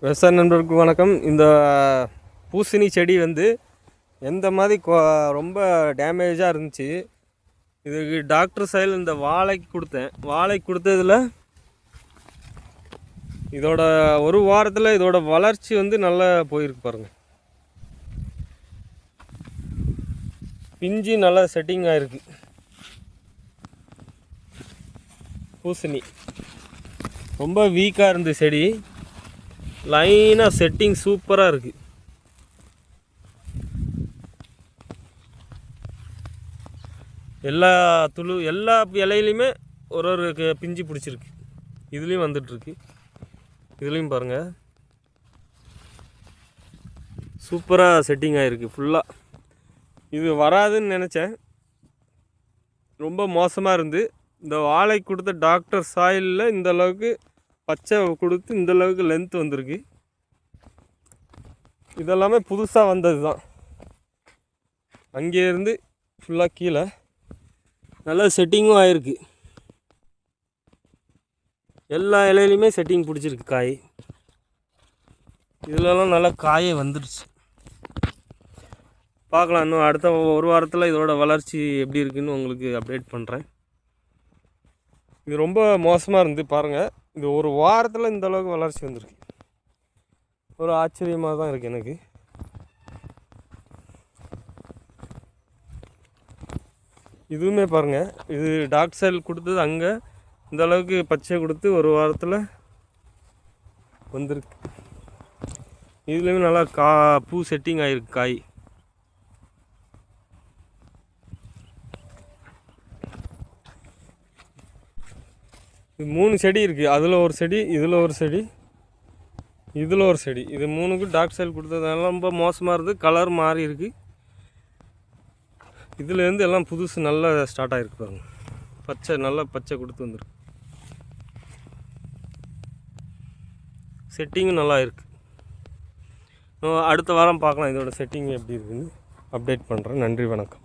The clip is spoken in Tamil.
விவசாய நண்பர்களுக்கு வணக்கம். இந்த பூசணி செடி வந்து எந்த மாதிரி கொ- ரொம்ப டேமேஜாக இருந்துச்சு. இதுக்கு டாக்டர் சைடில் இந்த வாழைக்கு கொடுத்தேன். வாழைக்கு கொடுத்ததில் இதோட ஒரு வாரத்தில் இதோட வளர்ச்சி வந்து நல்லா போயிருக்கு பாருங்கள் பிஞ்சு நல்லா செட்டிங் ஆயிருக்கு. பூசணி. ரொம்ப வீக்காக இருந்து செடி. லைனாக செட்டிங் சூப்பராக இருக்குது எல்லா துளு எல்லா இலையிலையுமே ஒரு ஒரு க- பிஞ்சு பிடிச்சிருக்கு. இதுலேயும் வந்துட்டுருக்கு. இதுலேயும் பாருங்கள் சூப்பராக செட்டிங் ஆகிருக்கு ஃபுல்லாக இது வராதுன்னு நினச்சேன். ரொம்ப மோசமாக இருந்து இந்த வாழை கொடுத்த டாக்டர் சாயிலில் இந்த அளவுக்கு பச்சை கொடுத்து இந்தளவுக்கு லென்த் வந்திருக்கு. இதெல்லாமே புதுசாக வந்தது தான் அங்கேருந்து ஃபுல்லாக கீழே. நல்லா செட்டிங்கும் ஆயிருக்கு. எல்லா இலையிலையுமே செட்டிங் பிடிச்சிருக்கு காய். இதுலலாம் நல்லா காயே வந்துடுச்சு பார்க்கலாம் இன்னும் அடுத்த ஒரு வாரத்தில் இதோட வளர்ச்சி எப்படி இருக்குன்னு உங்களுக்கு அப்டேட் பண்ணுறேன் இது ரொம்ப மோசமாக இருந்து பாருங்கள் இது ஒரு வாரத்தில் இந்த அளவுக்கு வளர்ச்சி வந்திருக்கு. ஒரு ஆச்சரியமாக தான் இருக்குது எனக்கு. இதுவுமே பாருங்கள் இது டாக் செல் கொடுத்தது அங்கே. இந்த அளவுக்கு பச்சை கொடுத்து ஒரு வாரத்தில் வந்திருக்கு. இதுலேயுமே நல்லா கா பூ செட்டிங் ஆகிருக்கு காய். மூணு செடி இருக்குது அதில் ஒரு செடி இதில் ஒரு செடி இதில் ஒரு செடி. இது மூணுக்கு டாக் சைல் கொடுத்ததுனால ரொம்ப மோசமாக இருக்குது கலர் மாறி இருக்குது இதுலேருந்து எல்லாம் புதுசு நல்லா ஸ்டார்ட் ஆகிருக்கு பாருங்க. பச்சை நல்லா பச்சை கொடுத்து வந்துருக்கு. செட்டிங்கும் நல்லா இருக்குது அடுத்த வாரம் பார்க்கலாம் இதோட செட்டிங் எப்படி இருக்குன்னு. அப்டேட் பண்ணுறேன் நன்றி வணக்கம்.